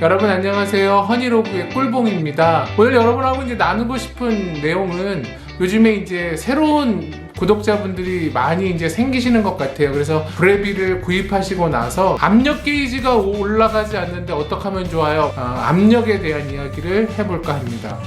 여러분 안녕하세요. 허니로그의 꿀봉입니다. 오늘 여러분하고 이제 나누고 싶은 내용은 요즘에 이제 새로운 구독자분들이 많이 이제 생기시는 것 같아요. 그래서 브레비를 구입하시고 나서 압력 게이지가 올라가지 않는데 어떻게 하면 좋아요? 어, 압력에 대한 이야기를 해볼까 합니다.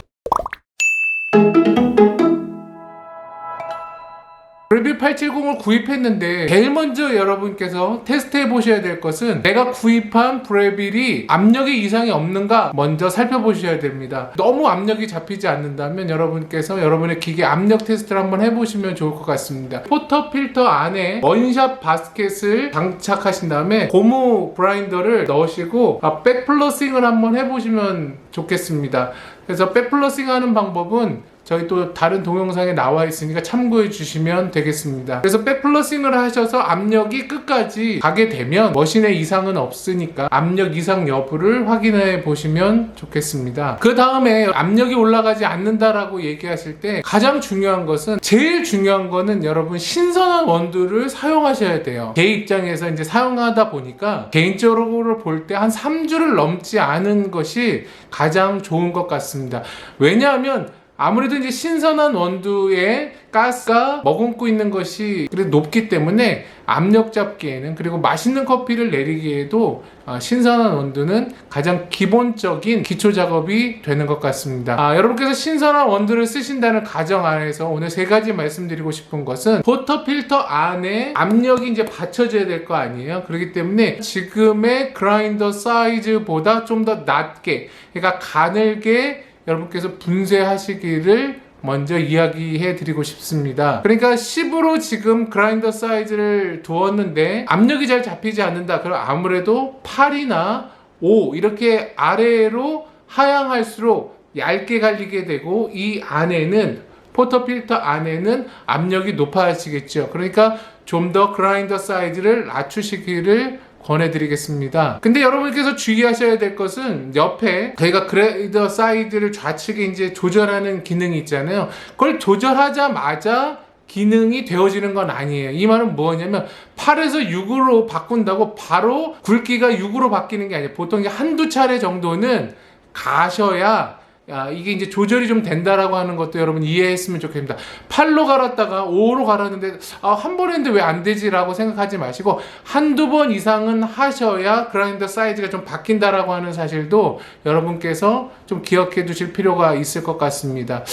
브레비 870을 구입했는데 제일 먼저 여러분께서 테스트해 보셔야 될 것은 내가 구입한 브레빌이 압력에 이상이 없는가 먼저 살펴보셔야 됩니다. 너무 압력이 잡히지 않는다면 여러분께서 여러분의 기계 압력 테스트를 한번 해보시면 좋을 것 같습니다. 포터 필터 안에 원샷 바스켓을 장착하신 다음에 고무 브라인더를 넣으시고 아, 백플러싱을 한번 해보시면 좋겠습니다. 그래서 백플러싱 하는 방법은 저희 또 다른 동영상에 나와 있으니까 참고해 주시면 되겠습니다. 그래서 백플러싱을 하셔서 압력이 끝까지 가게 되면 머신에 이상은 없으니까 압력 이상 여부를 확인해 보시면 좋겠습니다. 그 다음에 압력이 올라가지 않는다라고 얘기하실 때 가장 중요한 것은 제일 중요한 거는 여러분 신선한 원두를 사용하셔야 돼요. 제 입장에서 이제 사용하다 보니까 개인적으로 볼 때 한 3주를 넘지 않은 것이 가장 좋은 것 같습니다. 왜냐하면 아무래도 이제 신선한 원두에 가스가 머금고 있는 것이 그래도 높기 때문에 압력 잡기에는 그리고 맛있는 커피를 내리기에도 어, 신선한 원두는 가장 기본적인 기초 작업이 되는 것 같습니다. 아, 여러분께서 신선한 원두를 쓰신다는 가정 안에서 오늘 세 가지 말씀드리고 싶은 것은 포터 필터 안에 압력이 이제 받쳐져야 될 거 아니에요. 그렇기 때문에 지금의 그라인더 사이즈보다 좀 더 낮게, 그러니까 가늘게 여러분께서 분쇄하시기를 먼저 이야기해 드리고 싶습니다. 그러니까 10으로 지금 그라인더 사이즈를 두었는데 압력이 잘 잡히지 않는다. 그럼 아무래도 8이나 5 이렇게 아래로 하향할수록 얇게 갈리게 되고 이 안에는 포터 필터 안에는 압력이 높아지겠죠. 그러니까 좀 더 그라인더 사이즈를 낮추시기를 권해드리겠습니다. 근데 여러분께서 주의하셔야 될 것은 옆에 저희가 그레이더 사이드를 좌측에 이제 조절하는 기능이 있잖아요. 그걸 조절하자마자 기능이 되어지는 건 아니에요. 이 말은 뭐냐면 8에서 6으로 바꾼다고 바로 굵기가 6으로 바뀌는 게 아니에요. 보통 한두 차례 정도는 가셔야 야, 이게 이제 조절이 좀 된다라고 하는 것도 여러분 이해했으면 좋겠습니다. 8로 갈았다가 5로 갈았는데 아, 한 번 했는데 왜 안 되지라고 생각하지 마시고 한두 번 이상은 하셔야 그라인더 사이즈가 좀 바뀐다라고 하는 사실도 여러분께서 좀 기억해 두실 필요가 있을 것 같습니다.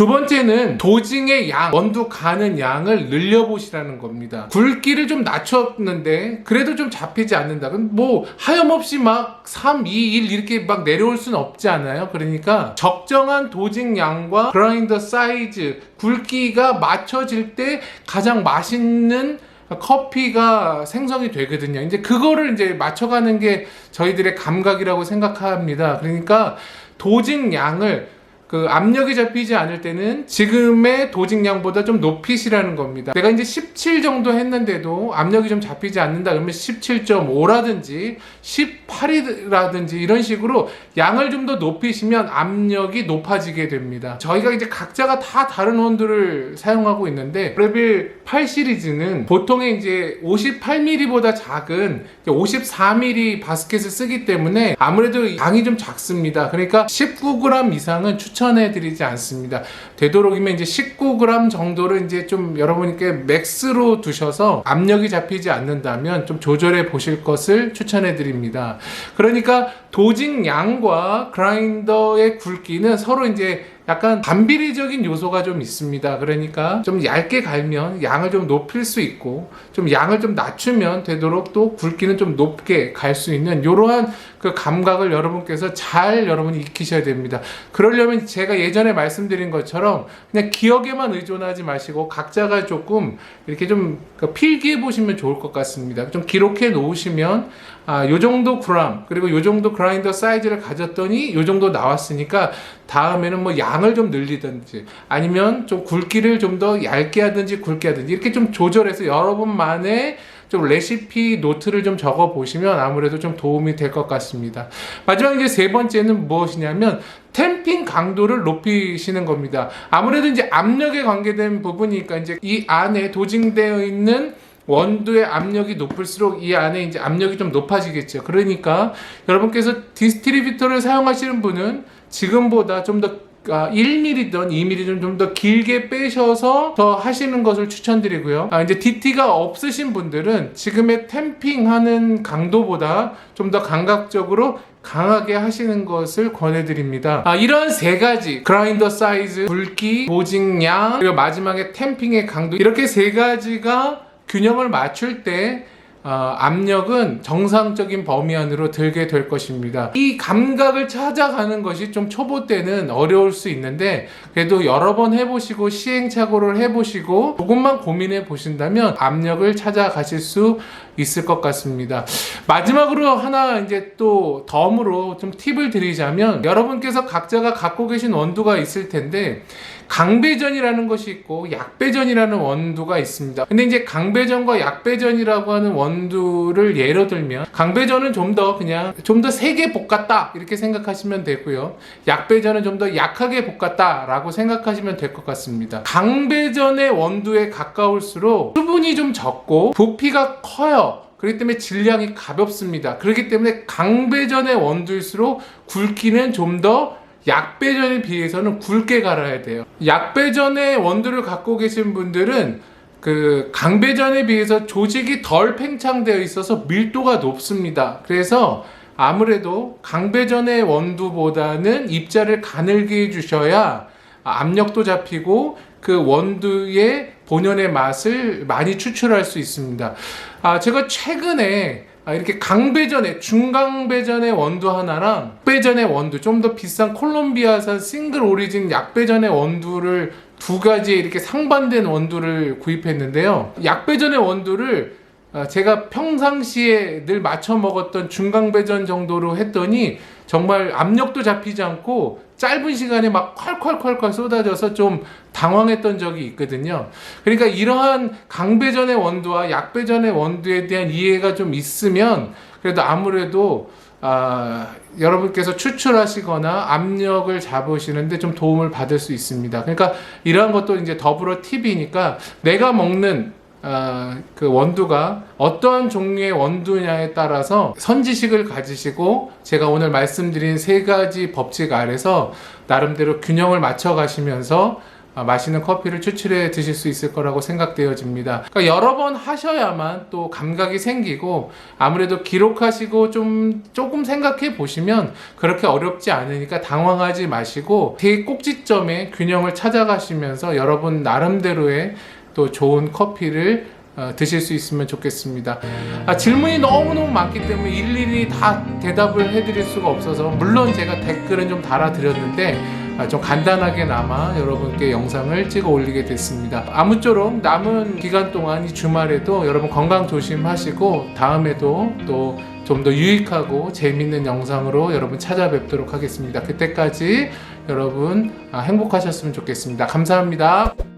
두 번째는 도징의 양, 원두 가는 양을 늘려보시라는 겁니다. 굵기를 좀 낮췄는데 그래도 좀 잡히지 않는다. 뭐 하염없이 막 3, 2, 1 이렇게 막 내려올 수는 없지 않아요. 그러니까 적정한 도징 양과 그라인더 사이즈, 굵기가 맞춰질 때 가장 맛있는 커피가 생성이 되거든요. 이제 그거를 이제 맞춰가는 게 저희들의 감각이라고 생각합니다. 그러니까 도징 양을 그 압력이 잡히지 않을 때는 지금의 도직량보다 좀 높이시라는 겁니다. 내가 이제 17 정도 했는데도 압력이 좀 잡히지 않는다 그러면 17.5라든지 18이라든지 이런 식으로 양을 좀 더 높이시면 압력이 높아지게 됩니다. 저희가 이제 각자가 다 다른 원두를 사용하고 있는데 레빌 8 시리즈는 보통의 이제 58mm보다 작은 54mm 바스켓을 쓰기 때문에 아무래도 양이 좀 작습니다. 그러니까 19g 이상은 추천해 드리지 않습니다. 되도록이면 이제 19g 정도를 이제 좀 여러분께 맥스로 두셔서 압력이 잡히지 않는다면 좀 조절해 보실 것을 추천해 드립니다. 그러니까 도직 양과 그라인더의 굵기는 서로 이제 약간 반비례적인 요소가 좀 있습니다. 그러니까 좀 얇게 갈면 양을 좀 높일 수 있고 좀 양을 좀 낮추면 되도록 또 굵기는 좀 높게 갈 수 있는 이러한 그 감각을 여러분께서 잘 여러분이 익히셔야 됩니다. 그러려면 제가 예전에 말씀드린 것처럼 그냥 기억에만 의존하지 마시고 각자가 조금 이렇게 좀그 필기해 보시면 좋을 것 같습니다. 좀 기록해 놓으시면 아, 요 정도 그램 그리고 요 정도 그라인더 사이즈를 가졌더니 요 정도 나왔으니까 다음에는 뭐 양을 좀 늘리든지 아니면 좀 굵기를 좀 더 얇게 하든지 굵게 하든지 이렇게 좀 조절해서 여러분만의 좀 레시피 노트를 좀 적어 보시면 아무래도 좀 도움이 될 것 같습니다. 마지막 이제 세 번째는 무엇이냐면 템핑 강도를 높이시는 겁니다. 아무래도 이제 압력에 관계된 부분이니까 이제 이 안에 도징되어 있는 원두의 압력이 높을수록 이 안에 이제 압력이 좀 높아지겠죠. 그러니까 여러분께서 디스트리뷰터를 사용하시는 분은 지금보다 좀더 아, 1mm든 2mm든 좀 더 길게 빼셔서 더 하시는 것을 추천드리고요. 아, 이제 DT가 없으신 분들은 지금의 템핑하는 강도보다 좀 더 감각적으로 강하게 하시는 것을 권해드립니다. 아, 이런 세 가지 그라인더 사이즈, 굵기, 보직량 그리고 마지막에 템핑의 강도 이렇게 세 가지가 균형을 맞출 때 어, 압력은 정상적인 범위 안으로 들게 될 것입니다. 이 감각을 찾아가는 것이 좀 초보 때는 어려울 수 있는데 그래도 여러 번 해보시고 시행착오를 해보시고 조금만 고민해 보신다면 압력을 찾아가실 수 있을 것 같습니다. 마지막으로 하나 이제 또 덤으로 좀 팁을 드리자면 여러분께서 각자가 갖고 계신 원두가 있을 텐데 강배전이라는 것이 있고 약배전이라는 원두가 있습니다. 근데 이제 강배전과 약배전이라고 하는 원 두를 예로 들면 강배전은 좀 더 그냥 좀 더 세게 볶았다 이렇게 생각하시면 되고요. 약배전은 좀 더 약하게 볶았다라고 생각하시면 될 것 같습니다. 강배전의 원두에 가까울수록 수분이 좀 적고 부피가 커요. 그렇기 때문에 질량이 가볍습니다. 그렇기 때문에 강배전의 원두일수록 굵기는 좀더 약배전에 비해서는 굵게 갈아야 돼요. 약배전의 원두를 갖고 계신 분들은 그 강배전에 비해서 조직이 덜 팽창되어 있어서 밀도가 높습니다. 그래서 아무래도 강배전의 원두보다는 입자를 가늘게 해주셔야 압력도 잡히고 그 원두의 본연의 맛을 많이 추출할 수 있습니다. 아, 제가 최근에 아, 이렇게 강배전에 중강배전의 원두 하나랑 약배전의 원두 좀 더 비싼 콜롬비아산 싱글 오리진 약배전의 원두를 두 가지 이렇게 상반된 원두를 구입했는데요. 약배전의 원두를 아, 제가 평상시에 늘 맞춰 먹었던 중강배전 정도로 했더니 정말 압력도 잡히지 않고 짧은 시간에 막 콸콸콸콸 쏟아져서 좀 당황했던 적이 있거든요. 그러니까 이러한 강배전의 원두와 약배전의 원두에 대한 이해가 좀 있으면 그래도 아무래도 아, 여러분께서 추출하시거나 압력을 잡으시는데 좀 도움을 받을 수 있습니다. 그러니까 이러한 것도 이제 더불어 팁이니까 내가 먹는 아, 그 원두가 어떠한 종류의 원두냐에 따라서 선지식을 가지시고 제가 오늘 말씀드린 세 가지 법칙 아래서 나름대로 균형을 맞춰 가시면서 아, 맛있는 커피를 추출해 드실 수 있을 거라고 생각되어집니다. 그러니까 여러 번 하셔야만 또 감각이 생기고 아무래도 기록하시고 좀 조금 생각해 보시면 그렇게 어렵지 않으니까 당황하지 마시고 되게 꼭지점에 균형을 찾아가시면서 여러분 나름대로의 또 좋은 커피를 어, 드실 수 있으면 좋겠습니다. 아, 질문이 너무너무 많기 때문에 일일이 다 대답을 해드릴 수가 없어서 물론 제가 댓글은 좀 달아드렸는데 아, 좀 간단하게나마 여러분께 영상을 찍어 올리게 됐습니다. 아무쪼록 남은 기간 동안 이 주말에도 여러분 건강 조심하시고 다음에도 또 좀 더 유익하고 재밌는 영상으로 여러분 찾아뵙도록 하겠습니다. 그때까지 여러분 아, 행복하셨으면 좋겠습니다. 감사합니다.